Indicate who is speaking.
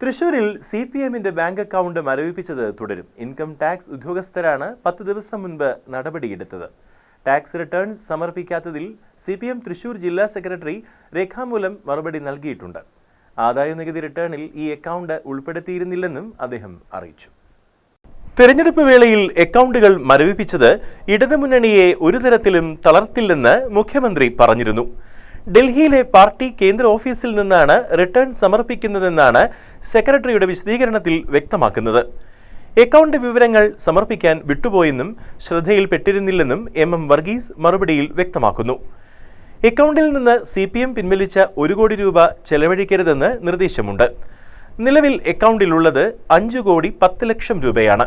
Speaker 1: തൃശൂരിൽ C P എമ്മിന്റെ bank account മരവിപ്പിച്ചത് തുടരും. ഇൻകം ടാക്സ് ഉദ്യോഗസ്ഥരാണ് പത്ത് ദിവസം മുൻപ് നടപടിയെടുത്തത്. ടാക്സ് റിട്ടേൺ സമർപ്പിക്കാത്തതിൽ സി പി എം തൃശൂർ ജില്ലാ സെക്രട്ടറി രേഖാമൂലം മറുപടി നൽകിയിട്ടുണ്ട്. ആദായനികുതി റിട്ടേണിൽ ഈ അക്കൗണ്ട് ഉൾപ്പെടുത്തിയിരുന്നില്ലെന്നും അദ്ദേഹം അറിയിച്ചു. തെരഞ്ഞെടുപ്പ് വേളയിൽ അക്കൗണ്ടുകൾ മരവിപ്പിച്ചത് ഇടതുമുന്നണിയെ ഒരു തരത്തിലും തളർത്തില്ലെന്ന് മുഖ്യമന്ത്രി പറഞ്ഞിരുന്നു. ഡൽഹിയിലെ പാർട്ടി കേന്ദ്ര ഓഫീസിൽ നിന്നാണ് റിട്ടേൺ സമർപ്പിക്കുന്നതെന്നാണ് സെക്രട്ടറിയുടെ വിശദീകരണത്തിൽ വ്യക്തമാക്കുന്നത്. അക്കൗണ്ട് വിവരങ്ങൾ സമർപ്പിക്കാൻ വിട്ടുപോയെന്നും ശ്രദ്ധയിൽപ്പെട്ടിരുന്നില്ലെന്നും എം എം വർഗീസ് മറുപടിയിൽ വ്യക്തമാക്കുന്നു. അക്കൗണ്ടിൽ നിന്ന് സി പി എം പിൻവലിച്ച ഒരു കോടി രൂപ ചെലവഴിക്കരുതെന്ന് നിർദ്ദേശമുണ്ട്. നിലവിൽ അക്കൗണ്ടിലുള്ളത് അഞ്ചു കോടി പത്ത് ലക്ഷം രൂപയാണ്.